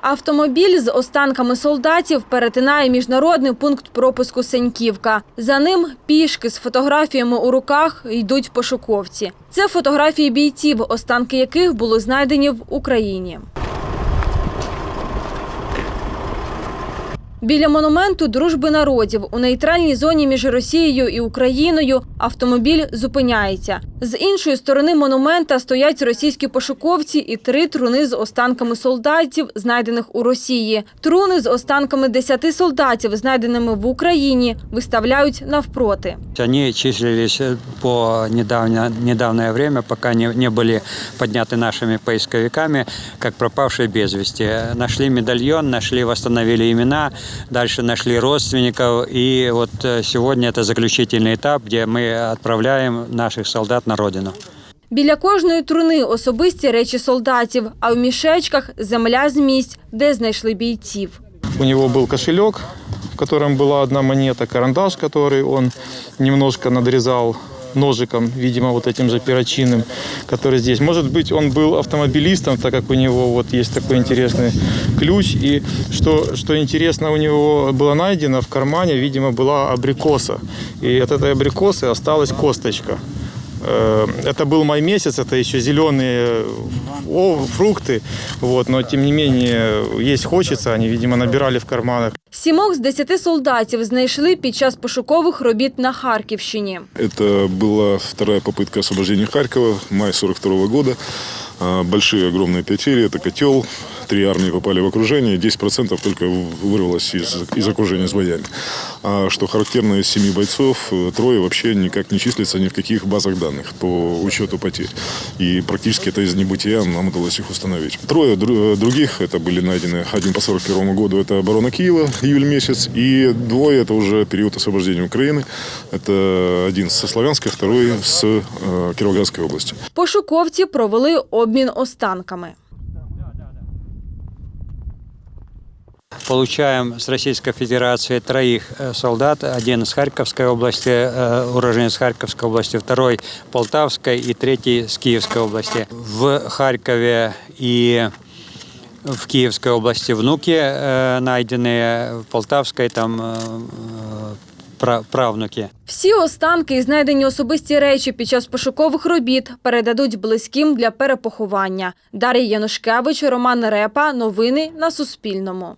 Автомобіль з останками солдатів перетинає міжнародний пункт пропуску Сеньківка. За ним пішки з фотографіями у руках йдуть пошуковці. Це фотографії бійців, останки яких були знайдені в Україні. Біля монументу дружби народів у нейтральній зоні між Росією і Україною автомобіль зупиняється. З іншої сторони монумента стоять російські пошуковці і три труни з останками солдатів, знайдених у Росії. Труни з останками десяти солдатів, знайденими в Україні, виставляють навпроти. Они числились э, по недавнее, недавнее время, пока не, не были подняты нашими поисковиками, как пропавшие без вести. Нашли медальон, нашли, восстановили имена, дальше нашли родственников. И вот э, сегодня это заключительный этап, где мы отправляем наших солдат на родину. Біля кожної труни особисті речі солдатів, а в мішечках земля з місць, де знайшли бійців. У него был кошелек, в котором была одна монета, карандаш, который он немножко надрезал Ножиком, видимо, вот этим же перочинным, который здесь. Может быть, он был автомобилистом, так как у него вот есть такой интересный ключ. И что, что интересно, у него было найдено в кармане, видимо, была абрикоса. И от этой абрикосы осталась косточка. Э, Это был май месяц, это еще зеленые о, фрукты, вот, но тем не менее есть хочется, они, видимо, набирали в карманах. Сімох з десяти солдатів знайшли під час пошукових робіт на Харківщині. Это была вторая попытка освобождения Харькова, май 42 года. А, Большие огромные потери, это котел, три армии попали в окружение, 10% только вырвалось из, из окружения с боями. А что характерно из семи бойцов, э, трое вообще никак не числятся ни в каких базах данных по учету потерь. И практически это из небытия нам удалось их установить. Трое дру- других, это были найдены, один по 41 году, это оборона Киева, июль месяц, и двое, это уже период освобождения Украины. Это один со Славянска, второй с э, Кировоградской области. Пошуковці провели обмін останками. Получаем с Российской Федерации троих э, солдат. Один из Харьковской области, э, уроженец Харьковской области, второй Полтавской и третий с Киевской области. В Харькове и в Киевской области внуки э, найденные, в Полтавской там э, э, пра- правнуки. Всі останки і знайдені особисті речі під час пошукових робіт передадуть близьким для перепоховання. Дар'я Янушкевич, Роман Репа. Новини на Суспільному.